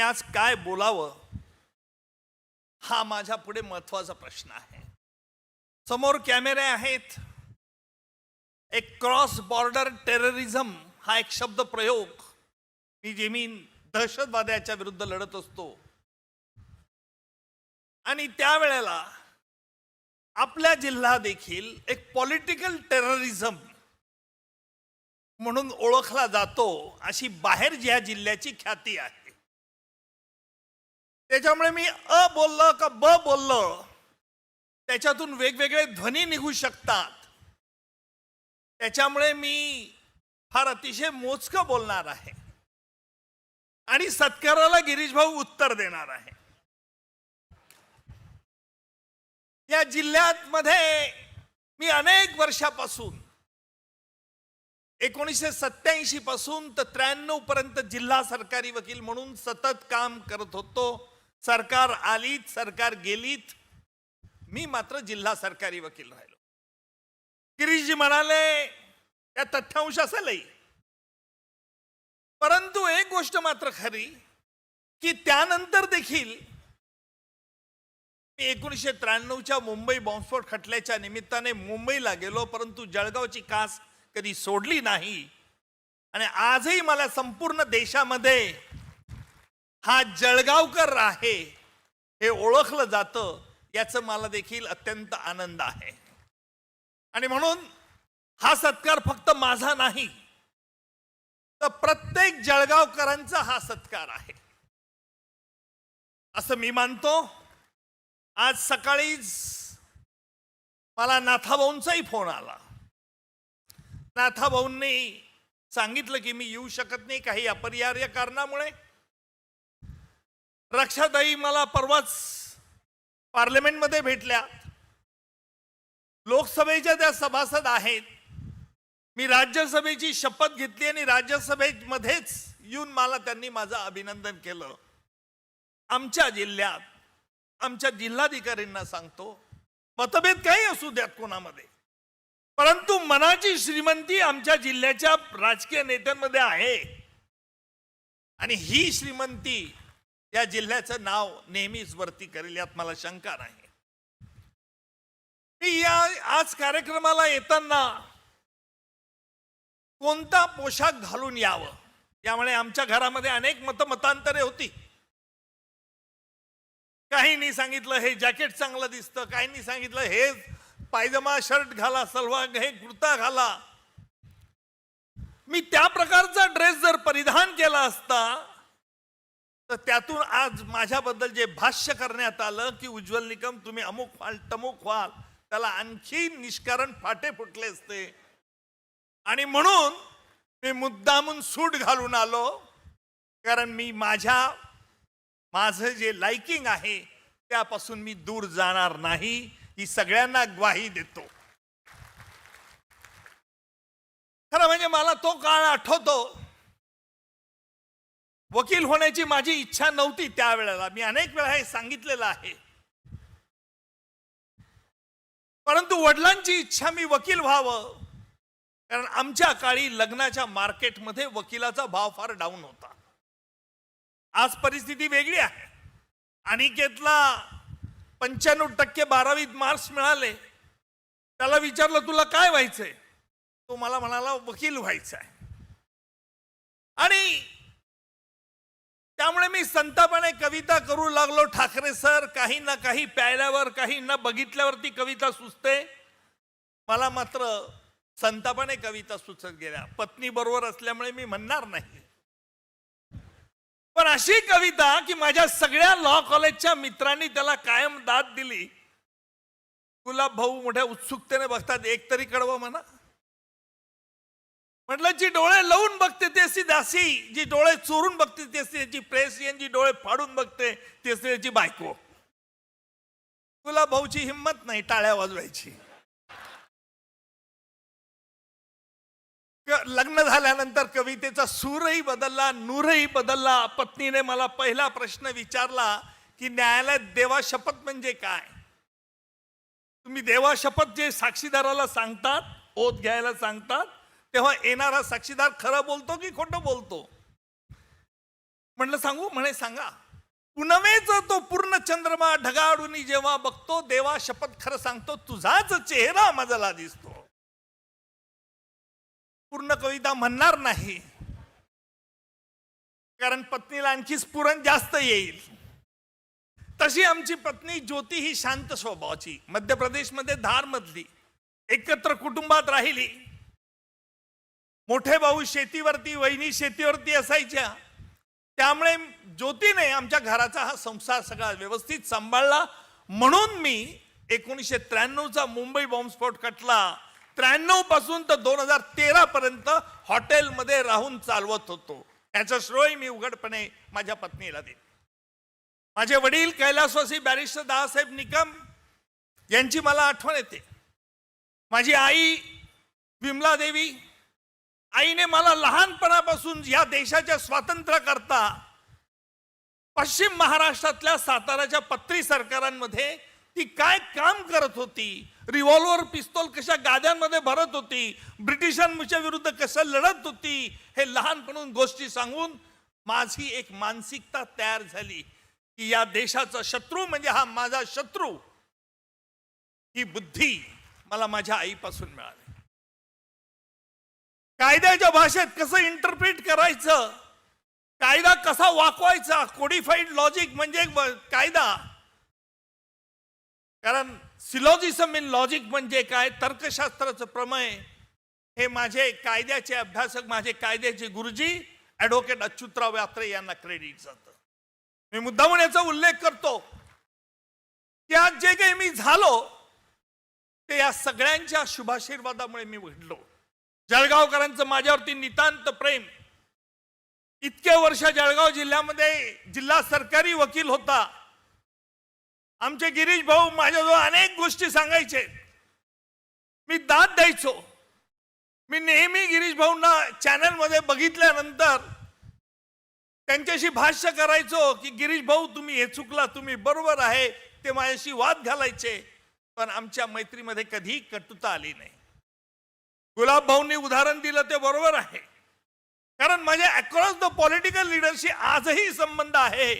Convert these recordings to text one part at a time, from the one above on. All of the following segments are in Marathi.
आज काय बोलावं? हा माझ्या पुढे महत्त्वाचा प्रश्न आहे. समोर कॅमेरे आहेत. एक क्रॉस बॉर्डर टेररिझम हा एक शब्द प्रयोग. मी जे मी दहशतवाद्याच्या विरुद्ध लढत असतो. आणि त्यावेळेला आपल्या जिल्हा देखील एक पॉलिटिकल टेररिझम म्हणून ओळखला जातो अशी बाहेर ज्या जिल्ह्याची ख्याती आहे. त्याच्यामुळे मी अ बोललं का ब बोललं त्याच्यातून वेगवेगळे ध्वनी निघू शकतात. त्याच्यामुळे मी फार अतिशय मोजकं बोलणार आहे. आणि सत्काराला गिरीश भाऊ उत्तर देणार आहे. या जिल्ह्यात मध्ये मी अनेक वर्षापासून एकोणीसशे सत्याऐंशी पासून तर त्र्याण्णव पर्यंत जिल्हा सरकारी वकील म्हणून सतत काम करत होतो. सरकार आलीत सरकार गेलीत. मी मात्र जिल्हा सरकारी वकील राहिलो. गिरीशजी म्हणाले या तथ्यांश असेलही परंतु एक गोष्ट मात्र खरी की त्यानंतर देखील मी एकोणीसशे त्र्याण्णवच्या मुंबई बॉम्बस्फोट खटल्याच्या निमित्ताने मुंबईला गेलो परंतु जळगावची कास कधी सोडली नाही. आणि आजही मला संपूर्ण देशामध्ये हा जळगावकर आहे. हे ओळखलं जातं याचं मला देखील अत्यंत आनंद आहे. आणि म्हणून हा सत्कार फक्त माझा नाही तर प्रत्येक जळगावकरांचा हा सत्कार आहे. असं मी मानतो. आज सकाळीच मला नाथाभाऊंचाही फोन आला. नाथाभाऊंनी सांगितलं की मी येऊ शकत नाही काही अपरिहार्य कारणामुळे. रक्षाताई मला परवाच पार्लमेंटमध्ये भेटल्या. लोकसभेच्या त्या सभासद आहेत. मी राज्यसभेची शपथ घेतली आणि राज्यसभेमध्येच येऊन मला त्यांनी माझं अभिनंदन केलं. आमच्या जिल्ह्यात आमच्या जिल्हाधिकाऱ्यांना सांगतो मतभेद काही असू द्यात कोणामध्ये. परंतु मनाची श्रीमंती आमच्या जिल्ह्याच्या राजकीय नेत्यांमध्ये आहे. आणि ही श्रीमंती या जिल्ह्याचं नाव नेहमीच वरती करेल यात मला शंका नाही. मी या आज कार्यक्रमाला येताना कोणता पोशाख घालून यावं? त्यामुळे आमच्या घरामध्ये अनेक मतमतांतरे होती. काहींनी सांगितलं हे जॅकेट चांगलं दिसतं. काहींनी सांगितलं हे पायजमा शर्ट घाला सलवार हे कुर्ता घाला. मी त्या प्रकारचा ड्रेस जर परिधान केला असता तर त्यातून आज माझ्याबद्दल जे भाष्य करण्यात आलं की उज्ज्वल निकम तुम्ही अमुक व्हाल तमुक व्हाल त्याला आणखी निष्कारण फाटे फुटले असते. आणि म्हणून मी मुद्दामून सूट घालून आलो कारण मी माझ्या माझं जे लाइकिंग आहे त्यापासून मी दूर जाणार नाही ही सगळ्यांना ग्वाही देतो. खरं म्हणजे मला तो काळ आठवतो वकील होण्याची माझी इच्छा नव्हती त्यावेळेला. मी अनेक वेळा हे सांगितलेलं आहे. परंतु वडिलांची इच्छा मी वकील व्हावं. कारण आमच्या काळी लग्नाच्या मार्केटमध्ये वकिलाचा भाव फार डाऊन होता. आज परिस्थिती वेगळी आहे. अनिकेतला पंच्याण्णव टक्के बारावीत मार्क्स मिळाले. त्याला विचारलं तुला काय व्हायचंय? तो मला म्हणाला वकील व्हायचा आहे आणि त्यामुळे मी संतापाने कविता करू लागलो. ठाकरे सर काही ना काही प्यायल्यावर काही ना बघितल्यावर ती कविता सुचते. मला मात्र संतापाने कविता सुचत गेल्या. पत्नी बरोबर असल्यामुळे मी म्हणणार नाही. पण अशी कविता की माझ्या सगळ्या लॉ कॉलेजच्या मित्रांनी त्याला कायम दाद दिली. गुलाब भाऊ मोठ्या उत्सुकतेने बघतात. एक तरी कडवं म्हणा. म्हटलं जी डोळे लावून बघते ती अशी दासी. जी डोळे चोरून बघते ती असते त्याची प्रेस जी डोळे फाडून बघते ती असते त्याची बायको. तुला भाऊची हिंमत नाही टाळ्या वाजवायची. लग्न झाल्यानंतर कवितेचा सूरही बदलला नूरही बदलला. पत्नीने मला पहिला प्रश्न विचारला की न्यायालयात देवा शपथ म्हणजे काय? तुम्ही देवा शपथ जे साक्षीदाराला सांगतात ओत घ्यायला सांगतात तेव्हा येणारा साक्षीदार खरं बोलतो की खोटं बोलतो? म्हणलं सांगू? म्हणे सांगा. पुनवेच तो पूर्ण चंद्रमा ढगाळून जेव्हा बघतो देवा शपथ खरं सांगतो तुझाच चेहरा मजला दिसतो. पूर्ण कविता म्हणणार नाही. कारण पत्नीला आणखी स्फुरण जास्त येईल. तशी आमची पत्नी ज्योती ही शांत स्वभावाची. मध्य प्रदेशमध्ये धार मधली एकत्र कुटुंबात राहिली. मोठे भाऊ शेतीवरती वहिनी शेतीवरती असायच्या. त्यामुळे ज्योतीने आमच्या घराचा हा संसार सगळा व्यवस्थित सांभाळला. म्हणून मी एकोणीसशे त्र्याण्णवचा मुंबई बॉम्बस्फोट कटला त्र्याण्णवपासून तर दोन हजार तेरा पर्यंत हॉटेलमध्ये राहून चालवत होतो. याचा श्रोय मी उघडपणे माझ्या पत्नीला देईन. माझे वडील कैलासवासी बॅरिस्टर दादासाहेब निकम यांची मला आठवण येते. माझी आई विमला देवी आईने मला लहानपणापासून या देशाच्या स्वातंत्र्याकरता पश्चिम महाराष्ट्रातल्या साताराच्या पत्री सरकारांमध्ये ती काय काम करत होती? रिव्हॉल्वर पिस्तोल कशा गाद्यांमध्ये भरत होती? ब्रिटिशांच्या विरुद्ध कसं लढत होती? हे लहानपणून गोष्टी सांगून माझी एक मानसिकता तयार झाली की या देशाचा शत्रू म्हणजे हा माझा शत्रू ही बुद्धी मला माझ्या आईपासून मिळाली. कायद्याच्या भाषेत कसं इंटरप्रिट करायचं? कायदा कसा वाकवायचा? कोडिफाईड लॉजिक म्हणजे कायदा. कारण सिलॉजिसम इन लॉजिक म्हणजे काय? तर्कशास्त्राचं प्रमय. हे माझे कायद्याचे अभ्यासक माझे कायद्याचे गुरुजी ऍडव्होकेट अच्युतराव यात्रे यांना क्रेडिट जातं. मी मुद्दामून याचा उल्लेख करतो. की आज जे काही मी झालो ते या सगळ्यांच्या शुभाशीर्वादामुळे मी घडलो. जळगावकरांचं माझ्यावरती नितांत प्रेम. इतके वर्ष जळगाव जिल्ह्यामध्ये जिल्हा सरकारी वकील होता. आमचे गिरीश भाऊ माझ्याजवळ अनेक गोष्टी सांगायचे. मी दाद द्यायचो. मी नेहमी गिरीश भाऊंना चॅनलमध्ये बघितल्यानंतर त्यांच्याशी भाष्य करायचो की गिरीश भाऊ तुम्ही हे चुकला तुम्ही बरोबर आहे ते माझ्याशी वाद घालायचे. पण आमच्या मैत्रीमध्ये कधी कटुता आली नाही. गुलाब भाऊंनी उदाहरण दिलं ते बरोबर आहे. कारण माझ्या अक्रॉस द पॉलिटिकल लिडरशी आजही संबंध आहे.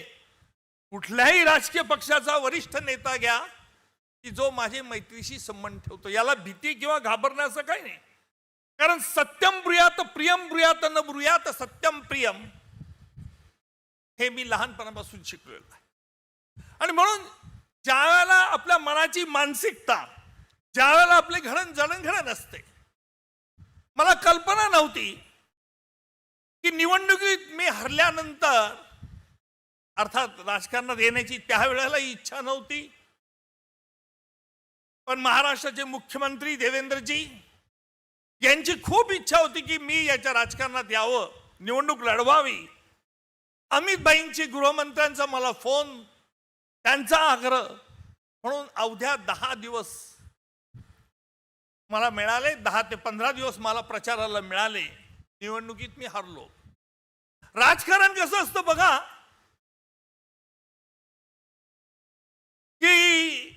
कुठल्याही राजकीय पक्षाचा वरिष्ठ नेता घ्या की जो माझे मैत्रीशी संबंध ठेवतो. याला भीती किंवा घाबरण्याचं काही नाही. कारण सत्यम ब्रुयात प्रियम ब्रुयात न ब्रुयात सत्यम प्रियम हे मी लहानपणापासून शिकलेलो आहे. आणि म्हणून ज्या वेळेला आपल्या मनाची मानसिकता ज्या वेळेला आपले घडण जडणघडण असते मला कल्पना नव्हती की निवडणुकीत मी हरल्यानंतर अर्थात राजकारणात येण्याची त्यावेळेला इच्छा नव्हती. पण महाराष्ट्राचे मुख्यमंत्री देवेंद्रजी यांची खूप इच्छा होती की मी याच्या राजकारणात यावं निवडणूक लढवावी. अमितबाईंची गृहमंत्र्यांचा मला फोन त्यांचा आग्रह. म्हणून अवघ्या दहा दिवस मला मिळाले दहा ते पंधरा दिवस मला प्रचाराला मिळाले. निवडणुकीत मी हरलो. राजकारण कसं असतं बघा? की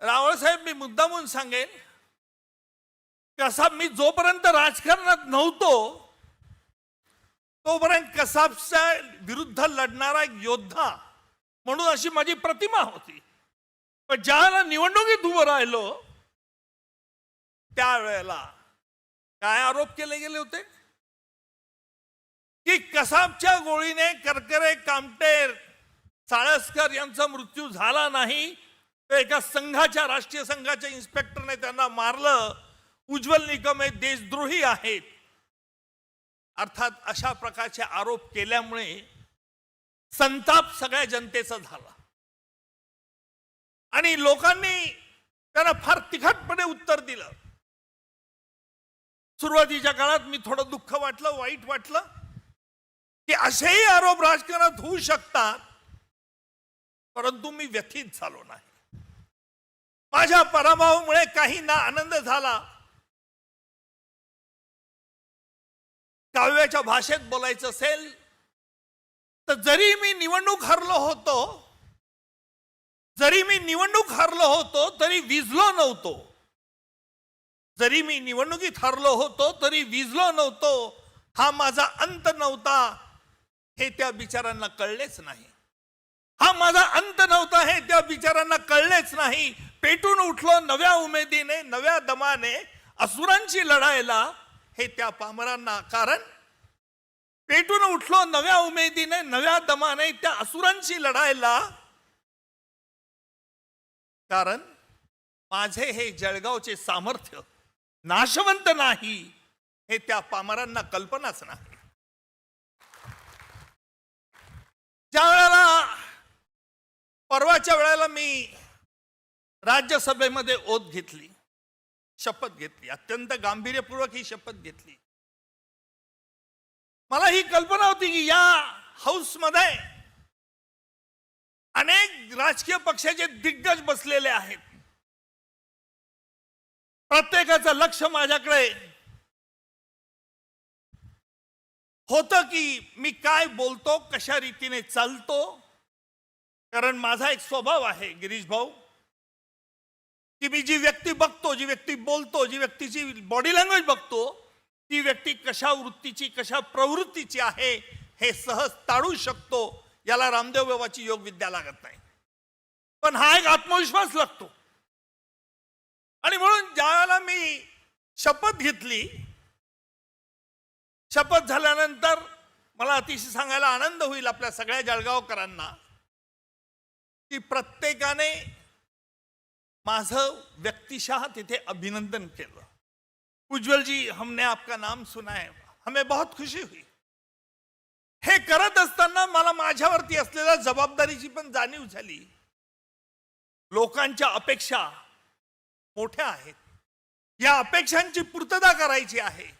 रावळसाहेब मी मुद्दामून सांगेन कसा मी जोपर्यंत राजकारणात नव्हतो तोपर्यंत कसाबच्या विरुद्ध लढणारा एक योद्धा म्हणून अशी माझी प्रतिमा होती. पण ज्याला निवडणुकीत उभं राहिलो त्यावेळेला काय आरोप केले गेले होते? की कसाबच्या गोळीने करकरे कामटेर साळसकर यांचा मृत्यू झाला नाही तर एका संघाच्या राष्ट्रीय संघाच्या इन्स्पेक्टरने त्यांना मारलं. उज्ज्वल निकम हे देशद्रोही आहेत. अर्थात अशा प्रकारचे आरोप केल्यामुळे संताप सगळ्या जनतेचा झाला. आणि लोकांनी त्यांना फार तिखटपणे उत्तर दिलं. सुरुवातीच्या काळात मी थोडं दुःख वाटलं वाईट वाटलं की असेही आरोप राजकारणात होऊ शकतात परंतु मी व्यथित झालो नाही. माझ्या पराभवामुळे काही ना आनंद झाला. काव्याच्या भाषेत बोलायचं असेल तर जरी मी निवडणूक हरलो होतो जरी मी निवडणूक हरलो होतो तरी विजलो नव्हतो. जरी मी निवडणुकीत हरलो होतो तरी विजलो नव्हतो. हा माझा अंत नव्हता. हे त्या बिचारांना कळलेच नाही. हा माझा अंत नव्हता हे त्या बिचारांना कळलेच नाही. पेटून उठलो नव्या उमेदीने नव्या दमाने असुरांची लढायला हे त्या पामरांना. कारण पेटून उठलो नव्या उमेदीने नव्या दमाने त्या असुरांशी लढायला. कारण माझे हे जळगावचे सामर्थ्य नाशवंत नाही. हे त्या पामरांना कल्पनाच नाही. ज्या वेळेला परवाच्या वेळेला मी राज्यसभेमध्ये ओत घेतली शपथ घेतली अत्यंत गांभीर्यपूर्वक ही शपथ घेतली. मला ही कल्पना होती की या हाऊसमध्ये अनेक राजकीय पक्षाचे दिग्गज बसलेले आहेत. प्रत्येकाचं लक्ष माझ्याकडे. होतं की मी काय बोलतो कशा रीतीने चालतो? कारण माझा एक स्वभाव आहे गिरीश भाऊ की मी जी व्यक्ती बघतो जी व्यक्ती बोलतो जी व्यक्तीची बॉडी लँग्वेज बघतो ती व्यक्ती कशा वृत्तीची कशा प्रवृत्तीची आहे हे सहज ताळू शकतो याला रामदेव बाबाची योग विद्या लागत नाही. पण हा एक आत्मविश्वास लागतो. आणि म्हणून ज्यावेळेला मी शपथ घेतली शपथ झाल्यानंतर मला अतिशय सांगायला आनंद होईल आपल्या सगळ्या जळगावकरांना की प्रत्येकाने माझं व्यक्तिशः तिथे अभिनंदन केलं. उज्ज्वल जी हमने आपका नाम सुना है. हमें बहुत खुशी हुई. हे करत असताना मला माझ्यावरती असलेल्या जबाबदारीची पण जाणीव झाली. लोकांच्या अपेक्षा मोठ्या आहेत. या अपेक्षांची पूर्तता करायची आहे.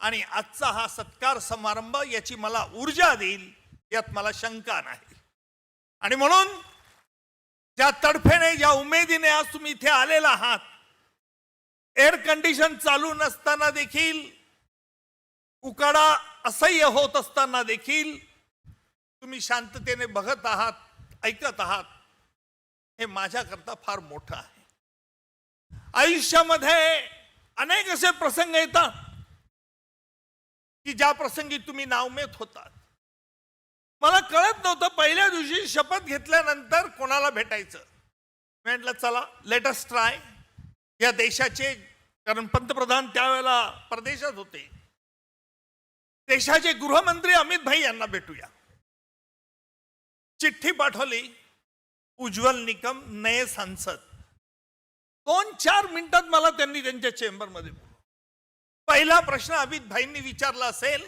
आणि आजचा हा सत्कार समारंभ याची मला ऊर्जा देईल यात मला शंका नाही. आणि म्हणून ज्या तडफेने ज्या उमेदीने आज तुम्ही इथे आलेला आहात एअर कंडिशन चालू नसताना देखील उकाडा असह्य होत असताना देखील तुम्ही शांततेने बघत आहात ऐकत आहात हे माझ्याकरता फार मोठं आहे. आयुष्यामध्ये अनेक असे प्रसंग येतात की ज्या प्रसंगी तुम्ही नावमेत होतात. मला कळत नव्हतं पहिल्या दिवशी शपथ घेतल्यानंतर कोणाला भेटायचं. म्हटलं चला लेटस्ट ट्राय या देशाचे कारण पंतप्रधान त्यावेळेला परदेशात होते. देशाचे गृहमंत्री अमित भाई यांना भेटूया. चिठ्ठी पाठवली उज्ज्वल निकम नये सांसद. दोन चार मिनिटात मला त्यांनी त्यांच्या चेंबरमध्ये पहिला प्रश्न अमित भाईंनी विचारला असेल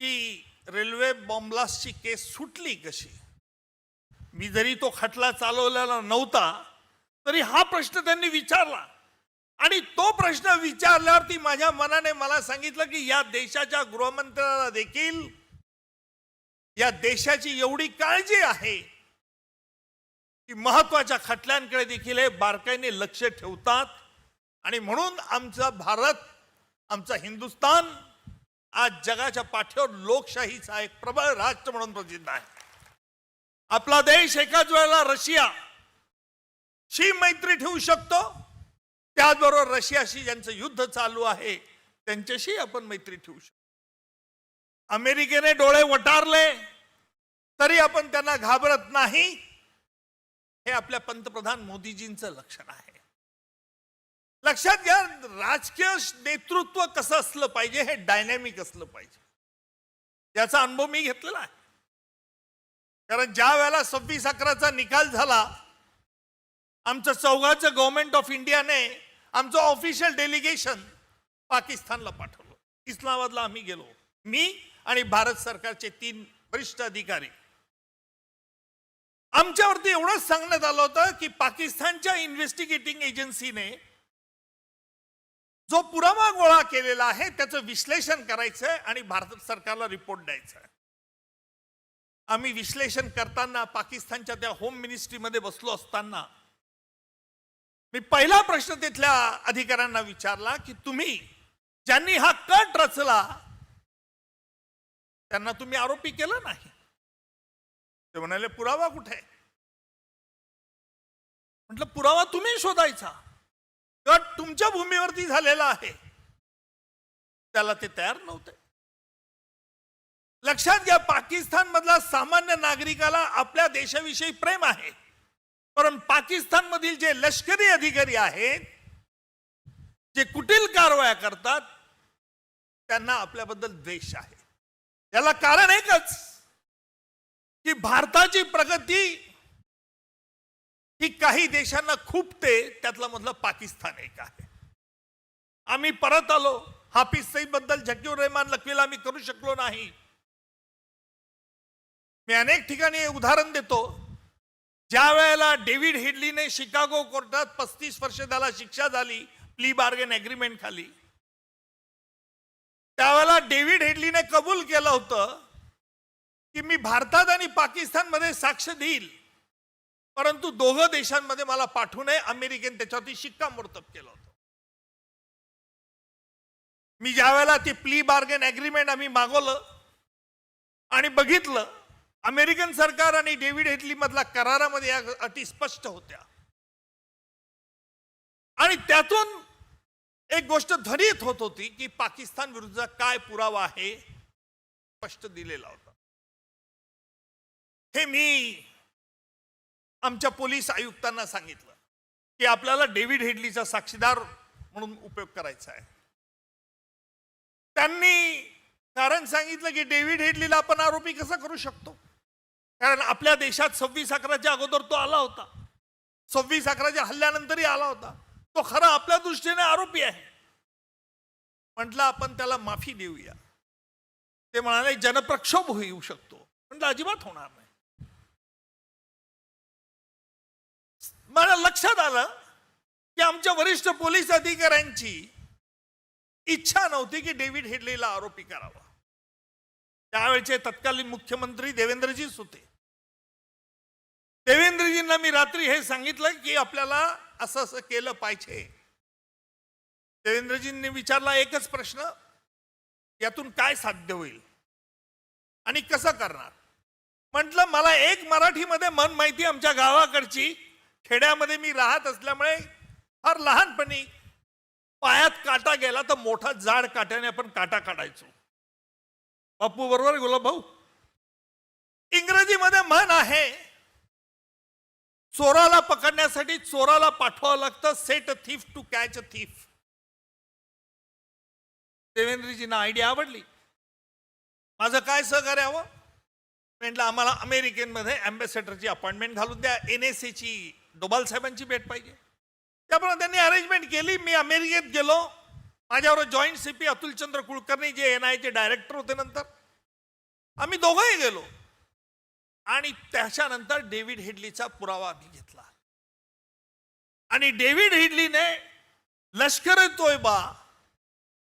की रेल्वे बॉम्ब्लास्टची केस सुटली कशी? मी जरी तो खटला चालवलेला नव्हता तरी हा प्रश्न त्यांनी विचारला. आणि तो प्रश्न विचारल्यावर ती माझ्या मनाने मला सांगितलं की या देशाच्या गृहमंत्र्याला देखील या देशाची एवढी काळजी आहे की महत्त्वाच्या खटल्यांकडे देखील हे बारकाईने लक्ष ठेवतात. आणि म्हणून आमचा भारत आमचा हिंदुस्तान आज जगाच्या पाठीवर लोकशाहीचा एक प्रबळ राष्ट्र म्हणून प्रसिद्ध आहे. आपला देश एकाच वेळेला रशिया शी मैत्री ठेवू शकतो. त्याचबरोबर रशियाशी ज्यांचं युद्ध चालू आहे त्यांच्याशी आपण मैत्री ठेवू शकतो. अमेरिकेने डोळे वटारले तरी आपण त्यांना घाबरत नाही. हे आपल्या पंतप्रधान मोदीजींचं लक्षण आहे. लक्षात घ्या राजकीय नेतृत्व कसं असलं पाहिजे हे डायनॅमिक असलं पाहिजे. याचा अनुभव मी घेतलेला आहे. कारण ज्या वेळेला सव्वीस अकराचा निकाल झाला आमचं चौघाचं गव्हर्नमेंट ऑफ इंडियाने आमचं ऑफिशियल डेलिगेशन पाकिस्तानला पाठवलं. इस्लामाबादला आम्ही गेलो. मी आणि भारत सरकारचे तीन वरिष्ठ अधिकारी आमच्यावरती एवढंच सांगण्यात आलं होतं की पाकिस्तानच्या इन्व्हेस्टिगेटिंग एजन्सीने जो पुरावा गोळा केलेला आहे त्याचं विश्लेषण करायचंय आणि भारत सरकारला रिपोर्ट द्यायचा आम्ही विश्लेषण करताना पाकिस्तानच्या त्या होम मिनिस्ट्रीमध्ये बसलो असताना मी पहिला प्रश्न तिथल्या अधिकाऱ्यांना विचारला की तुम्ही ज्यांनी हा कट रचला त्यांना तुम्ही आरोपी केलं नाही. ते म्हणाले पुरावा कुठे? म्हटलं पुरावा तुम्ही शोधायचा. गट तुमच्या भूमीवरती झालेला आहे. त्याला ते तयार नव्हते. लक्षात घ्या पाकिस्तान मधला सामान्य नागरिकाला आपल्या देशाविषयी प्रेम आहे. परंतु पाकिस्तान मधील जे लष्करी अधिकारी आहेत जे कुटील कारवाया करतात त्यांना आपल्याबद्दल द्वेष आहे. याला कारण एकच की भारताची प्रगती ही काही देशांना खुपते त्यातला मधलं पाकिस्तान एक आहे. आम्ही परत आलो हाफिज सईदबद्दल झकीर रहमान लखवीला आम्ही करू शकलो नाही. मी अनेक ठिकाणी उदाहरण देतो. ज्या वेळेला डेव्हिड हेडलीने शिकागो कोर्टात पस्तीस वर्ष त्याला शिक्षा झाली प्ली बार्गेन अग्रीमेंट खाली. त्यावेळेला डेव्हिड हेडलीने कबूल केलं होतं की मी भारतात आणि पाकिस्तानमध्ये साक्ष देईल. परंतु दोघं देशांमध्ये मला पाठवू नये. अमेरिकेने त्याच्यावरती शिक्कामोर्तब केलं होतं. मी ज्या वेळेला ती प्ली बार्गेन ऍग्रीमेंट आम्ही मागवलं आणि बघितलं अमेरिकन सरकार आणि डेव्हिड हेटली मधला करारामध्ये या अटी स्पष्ट होत्या. आणि त्यातून एक गोष्ट ध्वनित होत होती की पाकिस्तान विरुद्ध काय पुरावा आहे स्पष्ट दिलेला होता. हे मी आमच्या पोलीस आयुक्तांना सांगितलं की आपल्याला डेव्हिड हेडलीचा साक्षीदार म्हणून उपयोग करायचा आहे. त्यांनी कारण सांगितलं की डेव्हिड हेडलीला आपण आरोपी कसा करू शकतो? कारण आपल्या देशात सव्वीस अकराच्या अगोदर तो आला होता. सव्वीस अकराच्या हल्ल्यानंतरही आला होता. तो खरा आपल्या दृष्टीने आरोपी आहे. म्हटलं आपण त्याला माफी देऊया. ते म्हणाले जनप्रक्षोभ होऊ शकतो. म्हटलं अजिबात होणार नाही. मला लक्षात आलं की आमच्या वरिष्ठ पोलीस अधिकाऱ्यांची इच्छा नव्हती की डेव्हिड हेडलीला आरोपी करावा. त्यावेळचे तत्कालीन मुख्यमंत्री देवेंद्रजीच होते देवेंद्रजींना मी रात्री हे सांगितलं की आपल्याला असं असं केलं पाहिजे. देवेंद्रजींनी विचारला एकच प्रश्न यातून काय साध्य होईल? आणि कसं करणार? म्हटलं मला एक मराठीमध्ये मन माहिती आमच्या गावाकडची. खेड्यामध्ये मी राहत असल्यामुळे फार लहानपणी पायात काटा गेला तर मोठा जाड काट्याने आपण काटा काढायचो. बापू बरोबर गुलाब भाऊ इंग्रजीमध्ये म्हण आहे चोराला पकडण्यासाठी चोराला पाठवावं लागतं set a thief to catch a thief देवेंद्रजींना idea आवडली. माझं काय सहकार्य हवं? म्हटलं आम्हाला अमेरिकेमध्ये अँबॅसेडरची अपॉइंटमेंट घालून द्या एन एस ची डोबाल साहेबांची भेट पाहिजे. त्याप्रमाणे त्यांनी अरेंजमेंट केली. मी अमेरिकेत गेलो. माझ्यावर joint C P Atulchandra Kulkarni J N आयचे डायरेक्टर होते नंतर. आम्ही दोघंही गेलो. आणि त्याच्यानंतर डेव्हिड हेडलीचा पुरावा आम्ही घेतला. आणि डेव्हिड हेडलीने लष्कर तोयबा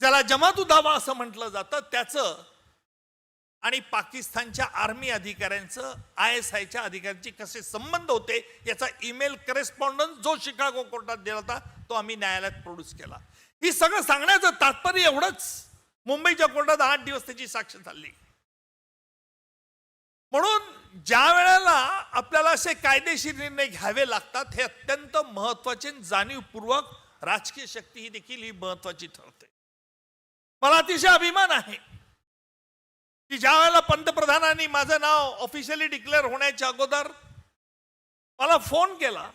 ज्याला जमातू दावा असं म्हटलं जातं त्याचं आणि पाकिस्तानच्या आर्मी अधिकाऱ्यांचं आय एस आयच्या अधिकाऱ्यांचे कसे संबंध होते याचा ईमेल करेस्पॉन्डन्स जो शिकागो कोर्टात दिला होता तो आम्ही न्यायालयात प्रोड्यूस केला. ही सगळं सांगण्याचं तात्पर्य एवढंच. मुंबईच्या कोर्टात आठ दिवस त्याची साक्ष झाली. म्हणून ज्या वेळेला आपल्याला असे कायदेशीर निर्णय घ्यावे लागतात हे अत्यंत महत्त्वाचे जाणीवपूर्वक राजकीय शक्ती ही देखील ही महत्वाची ठरते. मला अतिशय अभिमान आहे. की ज्या वेळेला पंतप्रधानांनी माझं नाव ऑफिशियली डिक्लेअर होण्याच्या अगोदर मला फोन केला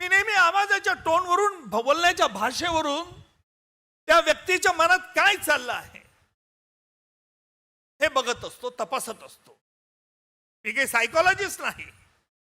मी नेहमी आवाजाच्या टोनवरून बोलण्याच्या भाषेवरून त्या व्यक्तीच्या मनात काय चाललं आहे हे बघत असतो तपासत असतो. मी काही सायकोलॉजिस्ट नाही.